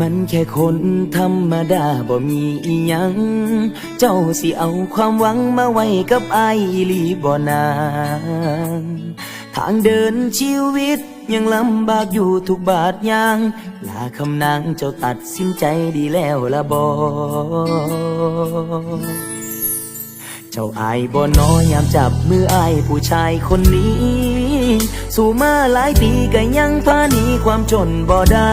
กันแค่คนธรรมดาบ่มีอีหยัง เจ้าสิเอาความหวังมาไว้กับไอายอีหลีบ่นางทางเดินชีวิตยังลำบากอยู่ทุกบาทยาง ลาคำนางเจ้าตัดสินใจดีแล้วละบอเจ้าอายบ่น้อยยามจับมืออายผู้ชายคนนี้ สู่มาหลายปีก็ยังพาหนีความจนบ่ได้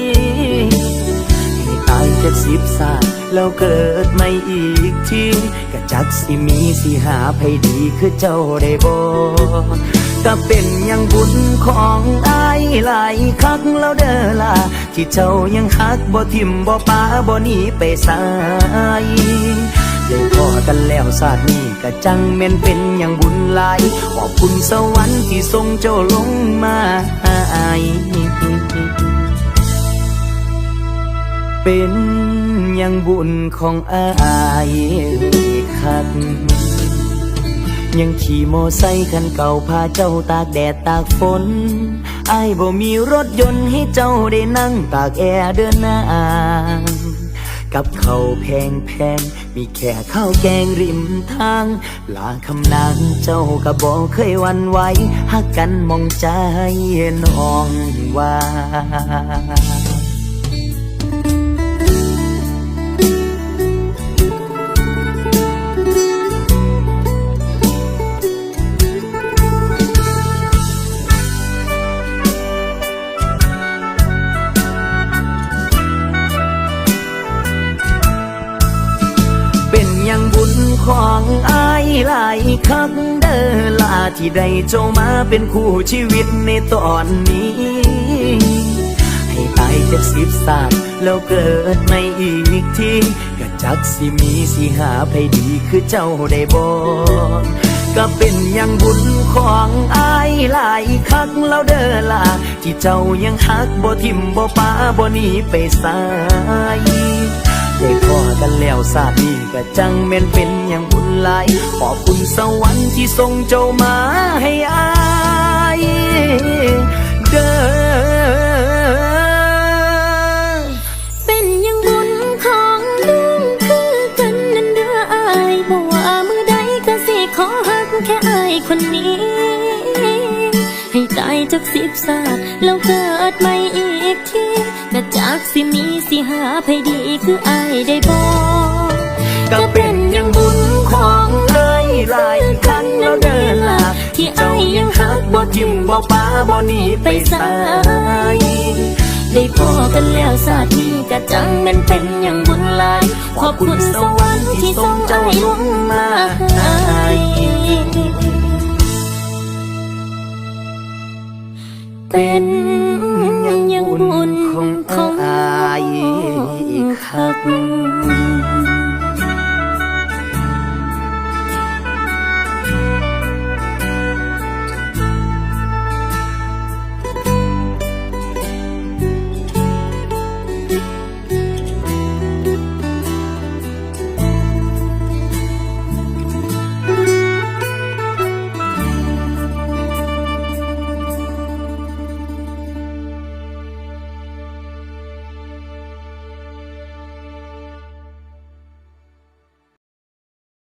ให้ตายจากสิบศาสตร์แล้วเกิดไม่อีกทีก็จักสิมีสิหาภัยดีคือเจ้าได้บ่ก็เป็นอยังบุญของอายหลายคักแล้วเด้อล่ะที่เจ้ายังฮักบ่ทิมบ่ปาบ่หนีไปสายได้พอกันแล้วศาสตร์นี้ก็จังแม่นเป็นอย่างบุญหลายขอบคุณสวรรค์ที่ทรงเจ้าลงมาให้ เป็นย่างบุญของอายคักยังขี่โมอไซค์คันเก่าพาเจ้าตากแดดตากฝนอายบ่มีรถยนต์ให้เจ้าได้นั่งตากแอร์เดินหน้ากับเขาแพงแพงมีแค่ข้าวแกงริมทาง ลาคำนางเจ้าก็บอกเคยวันไหวหักกันมองใจน้องว่า ของอายหลายครั้งเด้อลาที่ได้เจ้ามาเป็นคู่ชีวิตในตอนนี้ ให้ตายจากสิบศาสตร์แล้วเกิดไม่อีกทีก็จักสิมีสิหาภัยดีคือเจ้าได้บ่ก็เป็นอย่างบุญของอายหลายครั้งแล้วเด้อล่ะที่เจ้ายังฮักบ่ทิมบ่ปาบ่หนีไปสาย ได้พอกันแล้วศาสตร์นี้ก็จังแม่นเป็นอย่างบุญหลาย ขอบคุณสวรรค์ที่ส่งเจ้ามาให้อายเด้อเป็นอยังบุญของลุงคือกันนั่ ตายจากสิบศาสตร์แล้วเกิดใหม่อีกทีก็จากสิมีสิหาภัยดีคืออายได้บอกก็เป็นอย่างบุญของเอ้ยหลายครั้งแล้วเด้อล่ะที่เจ้ายังฮักบ่ทิมบ่ปาบ่หนีไปสายได้พอกันแล้วศาดนี้ก็จังมันเป็นอย่างบุญหลายขอบคุณสวรรค์ที่ทรงใจลงมาให้ เป็นยังบุญของอายคัก